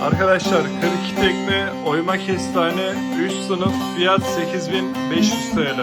Arkadaşlar 42 tekne oyma kestane 3 sınıf fiyat 8500 TL.